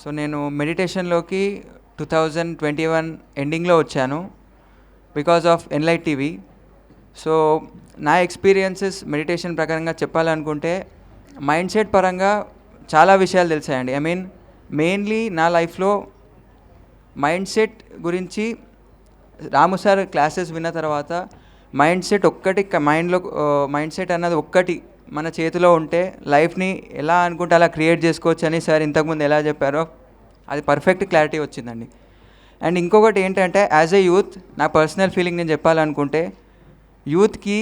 So నేను మెడిటేషన్లోకి two thousand twenty one ఎండింగ్లో వచ్చాను because of enlight TV. So నా ఎక్స్పీరియన్సెస్ మెడిటేషన్ ప్రకారంగా చెప్పాలనుకుంటే మైండ్ సెట్ పరంగా చాలా విషయాలు తెలిసాయండి. ఐ మీన్ మెయిన్లీ నా లైఫ్లో మైండ్ సెట్ గురించి రాము సార్ క్లాసెస్ విన్న తర్వాత మైండ్ సెట్ ఒక్కటి మైండ్లో మైండ్ సెట్ అన్నది ఒక్కటి మన చేతిలో ఉంటే లైఫ్ని ఎలా అనుకుంటే అలా క్రియేట్ చేసుకోవచ్చు అని సార్ ఇంతకుముందు ఎలా చెప్పారో అది పర్ఫెక్ట్ క్లారిటీ వచ్చిందండి. అండ్ ఇంకొకటి ఏంటంటే యాజ్ ఏ యూత్ నా పర్సనల్ ఫీలింగ్ నేను చెప్పాలనుకుంటే యూత్కి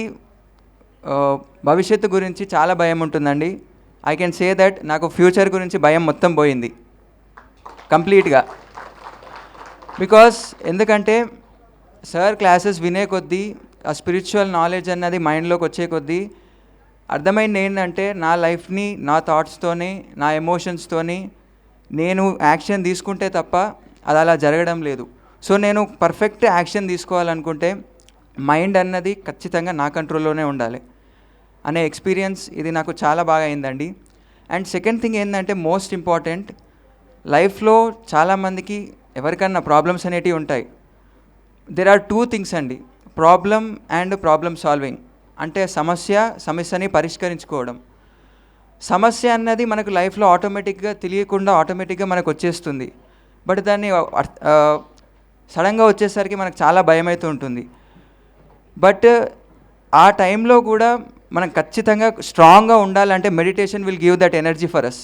భవిష్యత్తు గురించి చాలా భయం ఉంటుందండి. ఐ కెన్ సే దట్ నాకు ఫ్యూచర్ గురించి భయం మొత్తం పోయింది. కంప్లీట్గా బికాస్ ఎందుకంటే సార్ క్లాసెస్ వినే కొద్దీ ఆ స్పిరిచువల్ నాలెడ్జ్ అన్నది మైండ్లోకి వచ్చే కొద్దీ అర్థమైంది ఏంటంటే నా లైఫ్ని నా థాట్స్తోని నా ఎమోషన్స్తోని నేను యాక్షన్ తీసుకుంటే తప్ప అది అలా జరగడం లేదు. సో నేను పర్ఫెక్ట్ యాక్షన్ తీసుకోవాలనుకుంటే మైండ్ అన్నది ఖచ్చితంగా నా కంట్రోల్లోనే ఉండాలి అనే ఎక్స్పీరియన్స్ ఇది నాకు చాలా బాగా అయిందండి. అండ్ సెకండ్ థింగ్ ఏంటంటే మోస్ట్ ఇంపార్టెంట్ లైఫ్లో చాలామందికి ఎవరికన్నా ప్రాబ్లమ్స్ అనేటివి ఉంటాయి. దెర్ ఆర్ టూ థింగ్స్ అండి ప్రాబ్లం అండ్ ప్రాబ్లమ్ సాల్వింగ్. అంటే సమస్య సమస్యని పరిష్కరించుకోవడం. సమస్య అన్నది మనకు లైఫ్లో ఆటోమేటిక్గా తెలియకుండా ఆటోమేటిక్గా మనకు వచ్చేస్తుంది. బట్ దాన్ని సడన్గా వచ్చేసరికి మనకు చాలా భయం అవుతూ ఉంటుంది. బట్ ఆ టైంలో కూడా మనం ఖచ్చితంగా స్ట్రాంగ్గా ఉండాలంటే meditation will give that energy for us.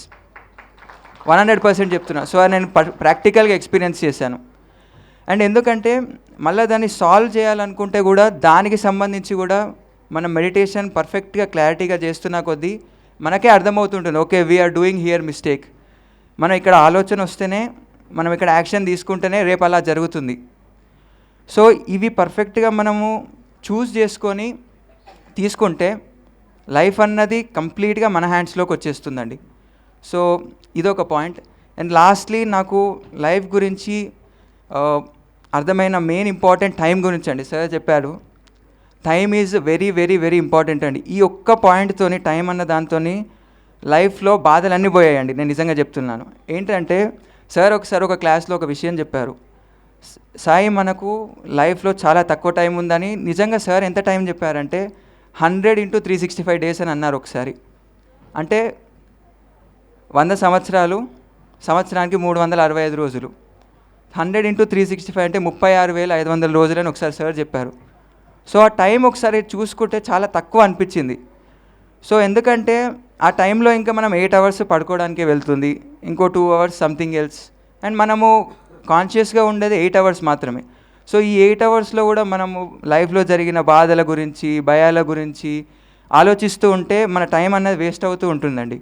One hundred percent చెప్తున్నా. సో నేను ప్రాక్టికల్గా ఎక్స్పీరియన్స్ చేశాను. అండ్ ఎందుకంటే మళ్ళీ దాన్ని సాల్వ్ చేయాలనుకుంటే కూడా దానికి సంబంధించి కూడా మనం మెడిటేషన్ పర్ఫెక్ట్గా క్లారిటీగా చేస్తున్న కొద్దీ మనకే అర్థమవుతుంటుంది. Okay we are doing here mistake మనం ఇక్కడ ఆలోచన వస్తేనే మనం ఇక్కడ యాక్షన్ తీసుకుంటేనే రేపు అలా జరుగుతుంది. సో ఇవి పర్ఫెక్ట్గా మనము చూస్ చేసుకొని తీసుకుంటే లైఫ్ అన్నది కంప్లీట్గా మన హ్యాండ్స్లోకి వచ్చేస్తుందండి. సో ఇదొక పాయింట్ అండ్ లాస్ట్లీ నాకు లైఫ్ గురించి uh, అర్థమైన మెయిన్ ఇంపార్టెంట్ టైం గురించి అండి. సార్ చెప్పాడు time is very very very important అండి. ఈ ఒక్క పాయింట్తోని టైం అన్న దాంతో లైఫ్లో బాధలన్నీ పోయాయండి. నేను నిజంగా చెప్తున్నాను. ఏంటంటే సార్ ఒకసారి ఒక క్లాస్లో ఒక విషయం చెప్పారు. సాయి మనకు లైఫ్లో చాలా తక్కువ టైం ఉందని నిజంగా సార్ ఎంత టైం చెప్పారంటే hundred into three sixty five days అని అన్నారు ఒకసారి. అంటే వంద సంవత్సరాలు సంవత్సరానికి మూడు వందల అరవై ఐదు రోజులు. Hundred into three sixty five అంటే ముప్పై ఆరు వేల ఐదు వందల రోజులని ఒకసారి సార్ చెప్పారు. సో ఆ టైం ఒకసారి చూసుకుంటే చాలా తక్కువ అనిపించింది. సో ఎందుకంటే ఆ టైంలో ఇంకా మనం ఎయిట్ అవర్స్ పడుకోవడానికి వెళ్తుంది ఇంకో two hours something else. And మనము కాన్షియస్గా ఉండేది ఎయిట్ అవర్స్ మాత్రమే. సో ఈ ఎయిట్ అవర్స్లో కూడా మనము లైఫ్లో జరిగిన బాధల గురించి భయాల గురించి ఆలోచిస్తూ ఉంటే మన టైం అన్నది వేస్ట్ అవుతూ ఉంటుందండి.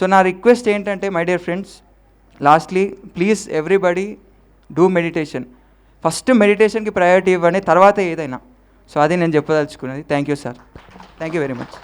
సో నా రిక్వెస్ట్ ఏంటంటే my dear friends lastly please everybody do meditation. First మెడిటేషన్కి priority ఇవ్వండి తర్వాత ఏదైనా. సో అది నేను చెప్పదలుచుకున్నది. Thank you sir thank you very much